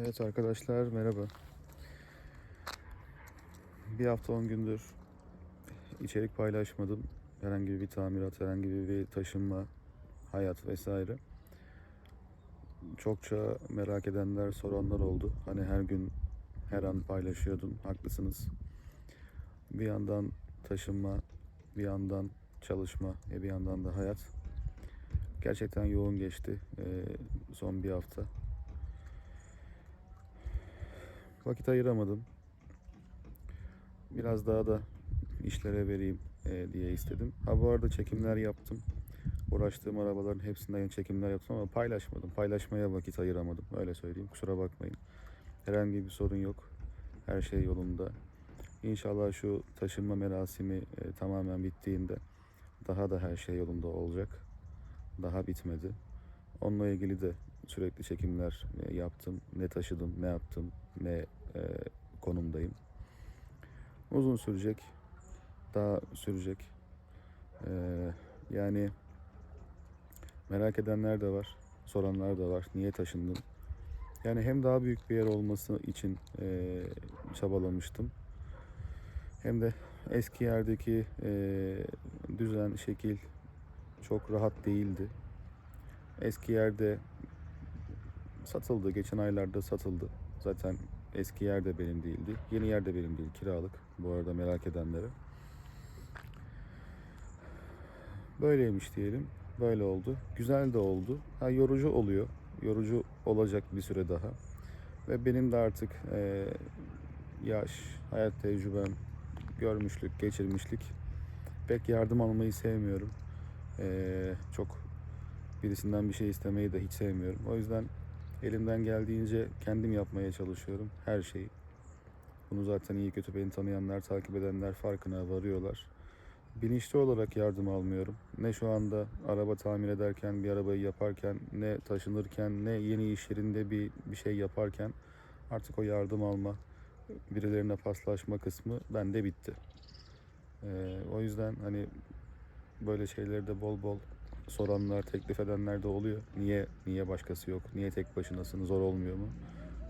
Evet arkadaşlar merhaba. Bir hafta 10 gündür içerik paylaşmadım. Herhangi bir tamirat, herhangi bir taşınma, hayat vesaire. Çokça merak edenler, soranlar oldu. Hani her gün, her an paylaşıyordum. Haklısınız. Bir yandan taşınma, bir yandan çalışma, e bir yandan da hayat. Gerçekten yoğun geçti son bir hafta. Vakit ayıramadım. Biraz daha da işlere vereyim e, diye istedim. Ha bu arada çekimler yaptım. Uğraştığım arabaların hepsinden çekimler yaptım ama paylaşmadım. Paylaşmaya vakit ayıramadım. Öyle söyleyeyim. Kusura bakmayın. Herhangi bir sorun yok. Her şey yolunda. İnşallah şu taşınma merasimi e, tamamen bittiğinde daha da her şey yolunda olacak. Daha bitmedi. Onunla ilgili de sürekli çekimler e, yaptım. Ne taşıdım, ne yaptım, ne e, konumdayım. Uzun sürecek. Daha sürecek. E, yani merak edenler de var. Soranlar da var. Niye taşındın? Yani hem daha büyük bir yer olması için e, çabalamıştım. Hem de eski yerdeki e, düzen, şekil çok rahat değildi. Eski yerde satıldı. Geçen aylarda satıldı. Zaten eski yer de benim değildi. Yeni yer de benim değil. Kiralık. Bu arada merak edenlere. Böyleymiş diyelim. Böyle oldu. Güzel de oldu. Ha, yorucu oluyor. Yorucu olacak bir süre daha. Ve benim de artık eee, yaş, hayat tecrübem, görmüşlük, geçirmişlik pek yardım almayı sevmiyorum. Eee, çok birisinden bir şey istemeyi de hiç sevmiyorum. O yüzden elimden geldiğince kendim yapmaya çalışıyorum her şeyi. Bunu zaten iyi kötü beni tanıyanlar, takip edenler farkına varıyorlar. Bilinçli olarak yardım almıyorum. Ne şu anda araba tamir ederken, bir arabayı yaparken, ne taşınırken, ne yeni iş yerinde bir, bir şey yaparken artık o yardım alma, birilerine paslaşma kısmı bende bitti. Ee, o yüzden hani böyle şeyleri de bol bol soranlar, teklif edenler de oluyor. Niye niye başkası yok? Niye tek başınasın? Zor olmuyor mu?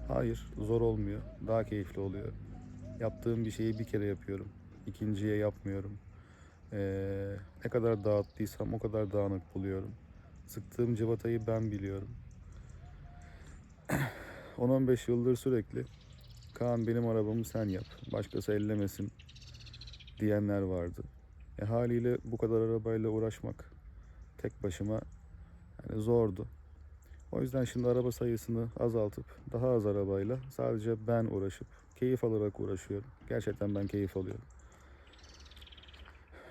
Hayır, zor olmuyor. Daha keyifli oluyor. Yaptığım bir şeyi bir kere yapıyorum. İkinciye yapmıyorum. Ee, ne kadar dağıttıysam o kadar dağınık buluyorum. Sıktığım cıvatayı ben biliyorum. 10-15 yıldır sürekli Kaan benim arabamı sen yap. Başkası ellemesin diyenler vardı. E, haliyle bu kadar arabayla uğraşmak tek başıma yani zordu. O yüzden şimdi araba sayısını azaltıp daha az arabayla sadece ben uğraşıp keyif alarak uğraşıyorum. Gerçekten ben keyif alıyorum.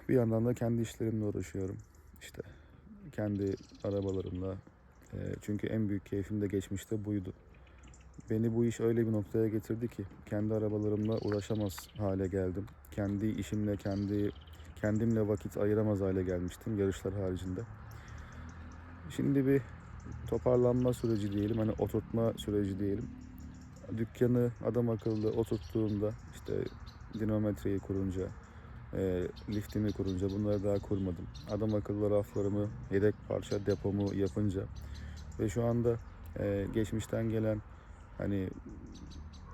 Bir yandan da kendi işlerimle uğraşıyorum. İşte kendi arabalarımla. E, çünkü en büyük keyfim de geçmişte buydu. Beni bu iş öyle bir noktaya getirdi ki kendi arabalarımla uğraşamaz hale geldim. Kendi işimle, kendi kendimle vakit ayıramaz hale gelmiştim yarışlar haricinde. Şimdi bir toparlanma süreci diyelim, hani oturtma süreci diyelim. Dükkanı adam akıllı oturttuğumda işte dinamometreyi kurunca, e, liftimi kurunca bunları daha kurmadım. Adam akıllı raflarımı, yedek parça depomu yapınca ve şu anda e, geçmişten gelen hani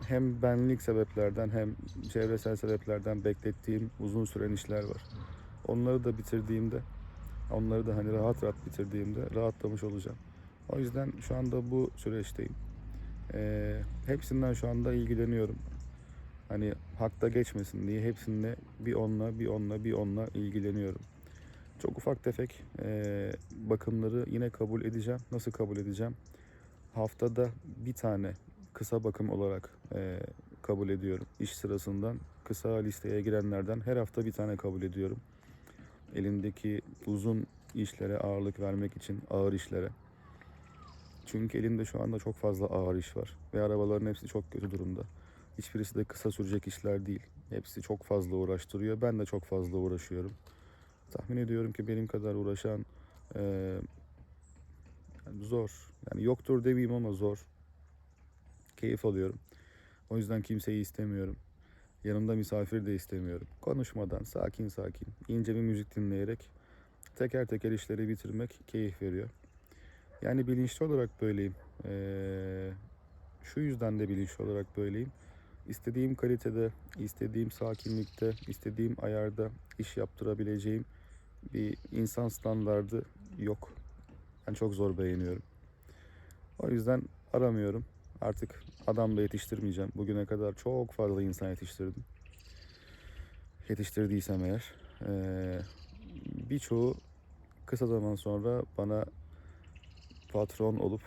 hem benlik sebeplerden hem çevresel sebeplerden beklettiğim uzun süren işler var. Onları da bitirdiğimde, onları da hani rahat rahat bitirdiğimde rahatlamış olacağım. O yüzden şu anda bu süreçteyim. Ee, hepsinden şu anda ilgileniyorum. Hani hakta geçmesin diye hepsinde bir onla, bir onla, bir onla ilgileniyorum. Çok ufak tefek ee, bakımları yine kabul edeceğim. Nasıl kabul edeceğim? Haftada bir tane kısa bakım olarak e, kabul ediyorum. İş sırasından kısa listeye girenlerden her hafta bir tane kabul ediyorum. Elindeki uzun işlere ağırlık vermek için ağır işlere. Çünkü elimde şu anda çok fazla ağır iş var ve arabaların hepsi çok kötü durumda. Hiçbirisi de kısa sürecek işler değil. Hepsi çok fazla uğraştırıyor. Ben de çok fazla uğraşıyorum. Tahmin ediyorum ki benim kadar uğraşan e, zor. Yani yoktur demeyeyim ama zor keyif alıyorum. O yüzden kimseyi istemiyorum. Yanımda misafir de istemiyorum. Konuşmadan sakin sakin ince bir müzik dinleyerek teker teker işleri bitirmek keyif veriyor. Yani bilinçli olarak böyleyim. Ee, Şu yüzden de bilinçli olarak böyleyim. İstediğim kalitede, istediğim sakinlikte, istediğim ayarda iş yaptırabileceğim bir insan standardı yok. Ben çok zor beğeniyorum. O yüzden aramıyorum. Artık adam da yetiştirmeyeceğim. Bugüne kadar çok fazla insan yetiştirdim. Yetiştirdiysem eğer. Ee, birçoğu kısa zaman sonra bana patron olup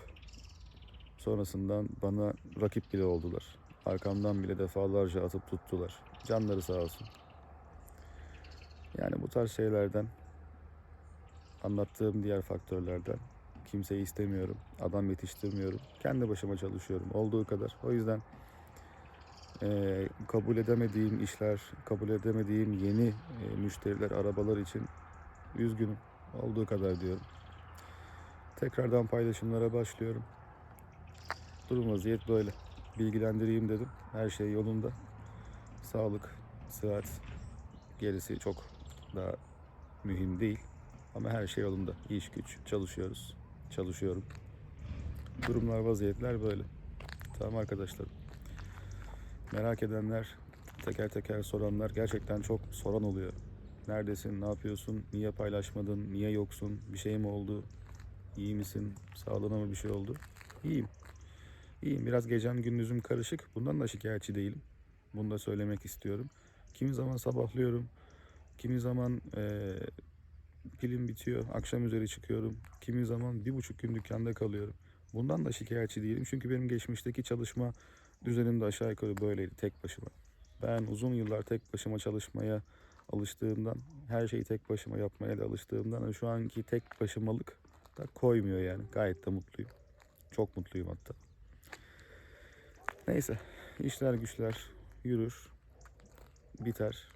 sonrasından bana rakip bile oldular. Arkamdan bile defalarca atıp tuttular. Canları sağ olsun. Yani bu tarz şeylerden anlattığım diğer faktörlerden kimseyi istemiyorum. Adam yetiştirmiyorum. Kendi başıma çalışıyorum olduğu kadar. O yüzden eee, kabul edemediğim işler, kabul edemediğim yeni eee, müşteriler, arabalar için üzgünüm. Olduğu kadar diyorum. Tekrardan paylaşımlara başlıyorum. Durum vaziyet böyle. Bilgilendireyim dedim. Her şey yolunda. Sağlık, sıhhat gerisi çok daha mühim değil. Ama her şey yolunda. İş güç çalışıyoruz. Çalışıyorum. Durumlar, vaziyetler böyle. Tamam arkadaşlar. Merak edenler, teker teker soranlar gerçekten çok soran oluyor. Neredesin, ne yapıyorsun, niye paylaşmadın, niye yoksun, bir şey mi oldu, iyi misin, sağlığına mı bir şey oldu? İyiyim. İyiyim. Biraz gecem gündüzüm karışık. Bundan da şikayetçi değilim. Bunu da söylemek istiyorum. Kimi zaman sabahlıyorum. Kimi zaman eee pilim bitiyor. Akşam üzeri çıkıyorum. Kimi zaman bir buçuk gün dükkanda kalıyorum. Bundan da şikayetçi değilim. Çünkü benim geçmişteki çalışma düzenim de aşağı yukarı böyleydi tek başıma. Ben uzun yıllar tek başıma çalışmaya alıştığımdan, her şeyi tek başıma yapmaya da alıştığımdan hani şu anki tek başımalık da koymuyor yani. Gayet de mutluyum. Çok mutluyum hatta. Neyse, işler güçler yürür, biter.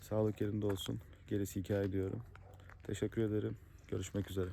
Sağlık yerinde olsun. Gerisi hikaye diyorum. Teşekkür ederim. Görüşmek üzere.